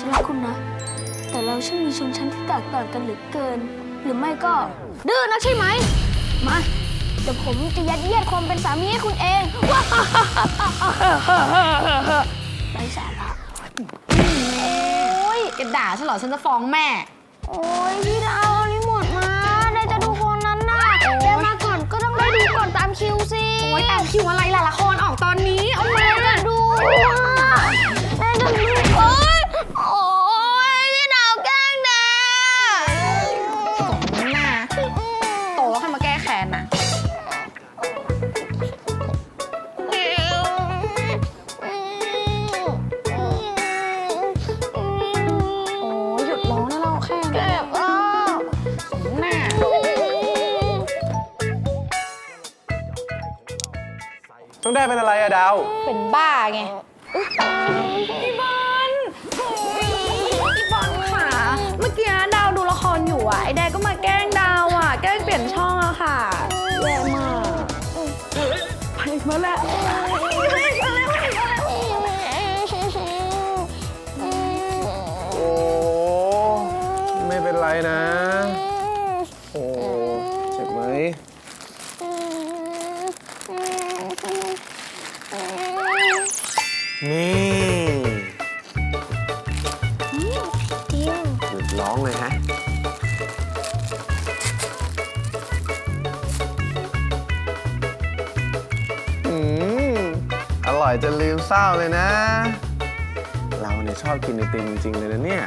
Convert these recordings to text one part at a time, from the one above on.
ฉันรักคุณนะ แต่เราช่างมีชนชั้นที่แตกต่างกันเหลือเกิน หรือไม่ก็ดื้อนักใช่ไหม มาเดี๋ยวผมจะยัดเยียดความเป็นสามีให้คุณเองว้าไร้สาระโอ้ยแกด่าฉันเหรอฉันจะฟ้องแม่ โอ้ยพี่ดาวเอารีโมทมาได้จะดูคนนั้นน่ะได้มาก่อนก็ต้องได้ดูก่อนตามคิวสิ โอ้ยแต่คิวอะไรล่ะละคร ต้องได้เป็นอะไรอะดาว เป็นบ้าไง นี่หยุดร้องเลยฮะ อืม อร่อยจนลืมเศร้าเลยนะ เราเนี่ยชอบกินไอติมจริง ๆ เลยนะเนี่ย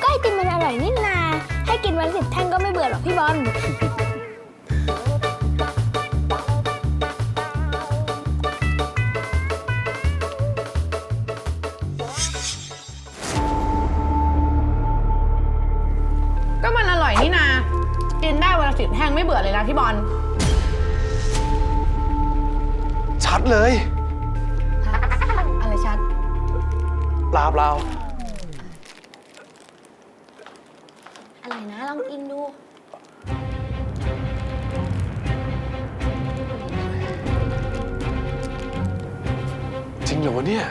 ก็ไอติมมันอร่อยนี่นา ให้กินวันสิบแท่งก็ไม่เบื่อหรอกพี่บอล กินได้วันละสิบแท่งไม่เบื่อเลยนะพี่บอล ชัดเลย อะไรชัด เปล่าเปล่าอะไรนะ ลองกินดู จริงเหรอวะเนี่ย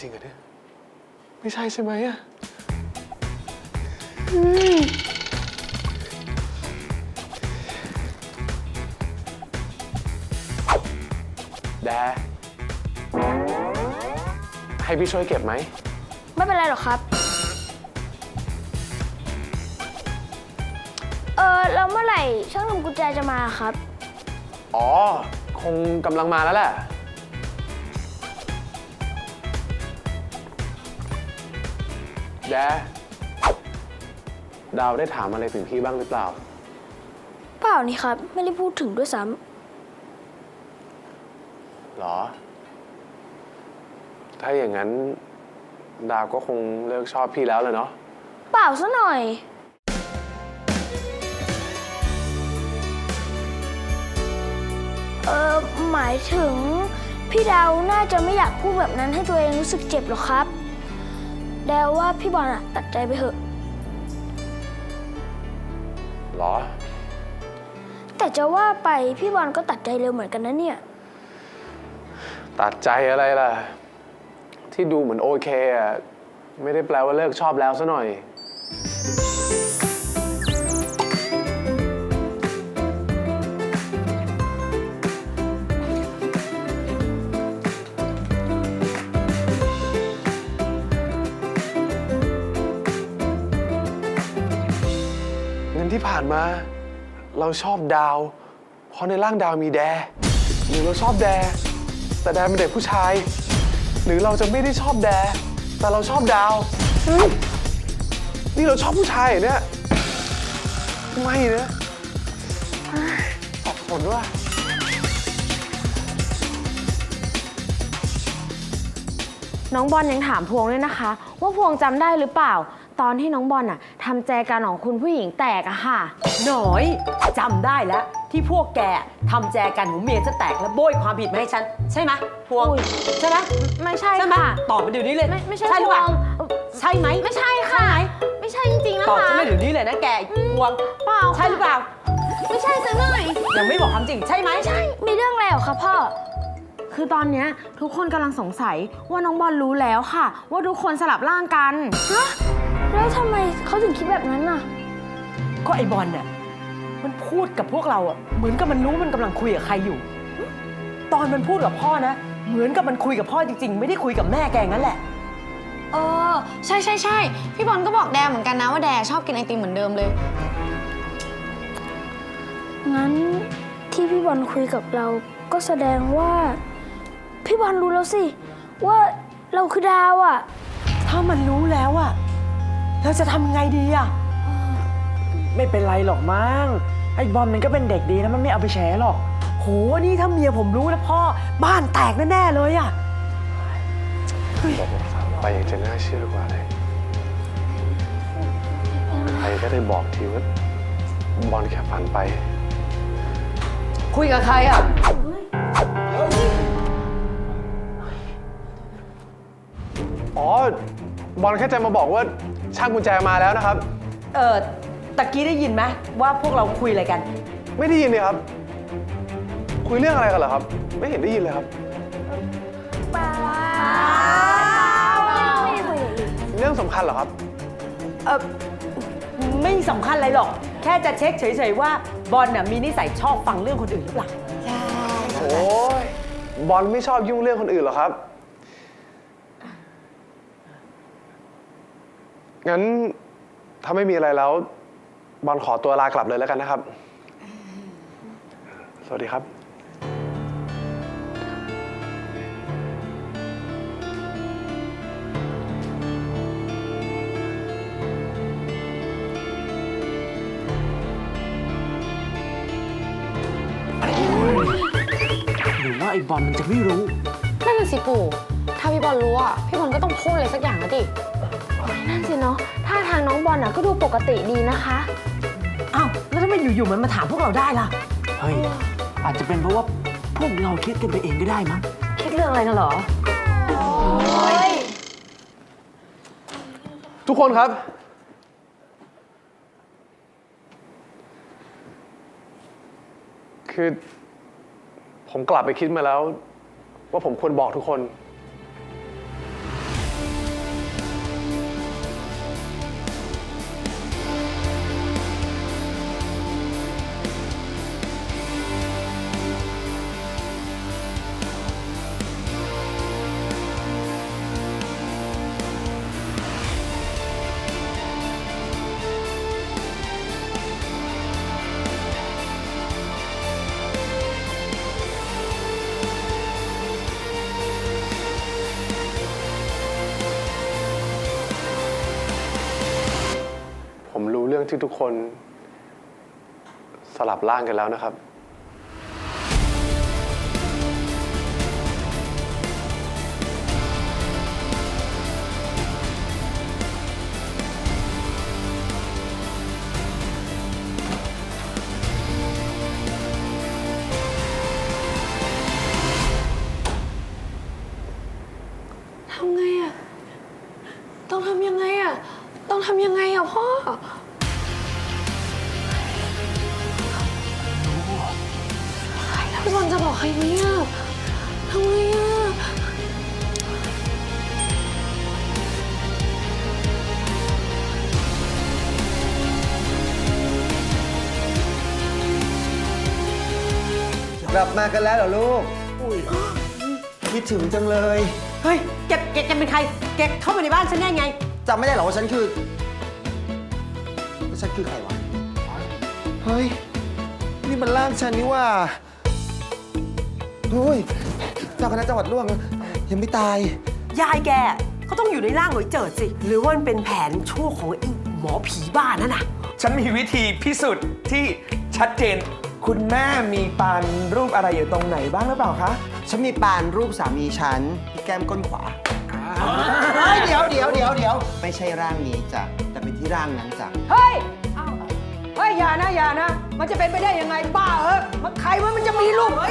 จริงๆเหรอเนี่ย ไม่ใช่ใช่ไหมอะแดให้พี่ช่วยเก็บไหม ไม่เป็นไรหรอกครับ เออแล้วเมื่อไหร่ช่างทำกุญแจจะมาครับ อ๋อ คงกำลังมาแล้วแหละ แดดาวได้ถามอะไรถึงพี่บ้างหรือเปล่า เปล่านี่ครับ ไม่ได้พูดถึงด้วยซ้หรอ ถ้าอย่างนั้น ดาวก็คงเลิกชอบพี่แล้วแหละเนาะำเปล่าซะหน่อยเออหมายถึง พี่ดาวน่าจะไม่อยากพูดแบบนั้นให้ตัวเองรู้สึกเจ็บหรอกครับ แดวว่าพี่บอลอะตัดใจไปเถอะ หรอ แต่จะว่าไปพี่บอลก็ตัดใจเร็วเหมือนกันนะเนี่ย ตัดใจอะไรล่ะ ที่ดูเหมือนโอเคอะไม่ได้แปลว่าเลิกชอบแล้วซะหน่อย ผ่านมา เราชอบดาว เพราะในร่างดาวมีแดหรือเราชอบแด แต่แดเป็นเด็กผู้ชาย หรือเราจะไม่ได้ชอบแด แต่เราชอบดาวเฮ้ยนี่เราชอบผู้ชายเหรอเนี่ยไม่นะเฮ้ยสับสนว่ะน้องบอลยังถามพวงด้วยนะคะ ว่าพวงจำได้หรือเปล่า ตอนที่น้องบอลอะทำแจกันของคุณผู้หญิงแตกอะค่ะ หน่อยจำได้แล้ว ที่พวกแกทำแจกันของเมียจะแตกแล้วโบยความผิดมาให้ฉัน ใช่ไหมพวง อุ้ยใช่ไหมไม่ใช่ใช่ไหมค่ะ ตอบมาเดี๋ยวนี้เลยไม่ไม่ใช่หรือเปล่าพวง ใช่ไหมไม่ใช่ค่ะ ไม่ใช่จริงๆนะตอบคะฉันมาเดี๋ยวนี้เลยนะแกพวง เปล่าใช่หรือเปล่า ไม่ใช่สักหน่อยยังไม่บอกความจริงใช่ไหม ใช่มีเรื่องอะไรเหรอครับพ่อ คือตอนเนี้ยทุกคนกำลังสงสัยว่าน้องบอลรู้แล้วค่ะ ว่าทุกคนสลับร่างกัน ฮะ แล้วทำไมเขาถึงคิดแบบนั้นน่ะ ก็ไอบอลน่ะมันพูดกับพวกเราอะเหมือนกับมันรู้มันกำลังคุยกับใครอยู่ ตอนมันพูดกับพ่อนะ เหมือนกับมันคุยกับพ่อจริง ๆ ไม่ได้คุยกับแม่แกงั้นแหละ เออ ใช่ใช่ใช่พี่บอลก็บอกแดเหมือนกันนะว่าแดชอบกินไอติมเหมือนเดิมเลย งั้นที่พี่บอลคุยกับเราก็แสดงว่า พี่บอลรู้แล้วสิ ว่าเราคือดาวอะ่ะ ถ้ามันรู้แล้วอะ เราจะทำไงดีอะไม่เป็นไรหรอกมั้งไอ้บอลมันก็เป็นเด็กดีนะมันไม่เอาไปแฉหรอก โห นี่ถ้าเมียผมรู้แล้วพ่อ บ้านแตกแน่ๆเลยอะบอกว่าฝันไปยังจะน่าเชื่อกว่าเลย ใครก็ได้บอกทีว่าบอลแค่ฝันไป คุยกับใครอะอ๋อ บอลแค่จะมาบอกว่าช่างกุญแจมาแล้วนะครับ เออตะกี้ได้ยินไหมว่าพวกเราคุยอะไรกัน ไม่ได้ยินเลยครับ คุยเรื่องอะไรกันเหรอครับ ไม่เห็นได้ยินเลยครับไม่ได้คุยกับอีกเรื่องสำคัญเหรอครับ เออไม่สำคัญอะไรหรอก แค่จะเช็คเฉยๆว่าบอลน่ะมีนิสัยชอบฟังเรื่องคนอื่นหรือเปล่า โอ้ยบอลไม่ชอบยุ่งเรื่องคนอื่นหรอกครับ งั้นถ้าไม่มีอะไรแล้ว บอลขอตัวลากลับเลยแล้วกันนะครับ สวัสดีครับ หรือว่าไอ้บอลมันจะไม่รู้ นั่นน่ะสิปู่ ถ้าพี่บอลรู้อะ พี่บอลก็ต้องพูดอะไรสักอย่างนะดิ นั่นสิเนาะท่าทางน้องบอลอะก็ดูปกติดีนะคะ อ้าวแล้วทำไมอยู่ๆมันมาถามพวกเราได้ล่ะ เฮ้ย อาจจะเป็นเพราะว่าพวกเราคิดกันไปเองก็ได้มั้ง คิดเรื่องอะไรกันเหรอ ทุกคนครับ คือ ผมกลับไปคิดมาแล้ว ว่าผมควรบอกทุกคน ที่ทุกคน สลับร่างกันแล้วนะครับ อลจะบอกใครไหมอะทำไงอะกลับมากันแล้วเหรอลูกคิดถึงจังเลย เฮ้ยแกแกแกเป็นใคร แกเข้ามาในบ้านฉันได้ไง จำไม่ได้หรอว่าฉันคือว่าฉันคือใครวะ เฮ้ย นี่มันร่างฉันนี่ว่า โอ้ยเจ้าคณะจังหวัดร่วงยังไม่ตาย ยายแกเขาต้องอยู่ในร่างหน่ยเจิดสิ หรือว่ามันเป็นแผนชั่วของไอ้หมอผีบ้านนั่นน่ะ ฉันมีวิธีพิสูจน์ที่ชัดเจน คุณแม่มีปานรูปอะไรอยู่ตรงไหนบ้างหรือเปล่าคะ ฉันมีปานรูปสามีฉันที่แก้มก้นขวาเดี๋ยวเดี๋ยวเดี๋ยวเดี๋ยวไม่ใช่ร่างนี้จ้ะแต่เป็นที่ร่างนั้นจ้ะเฮ้ย ฮ้ยอย่านะอย่านะ มันจะเป็นไปได้ยังไงบ้าเออมันใครมันมันจะมีลูกเฮ้ย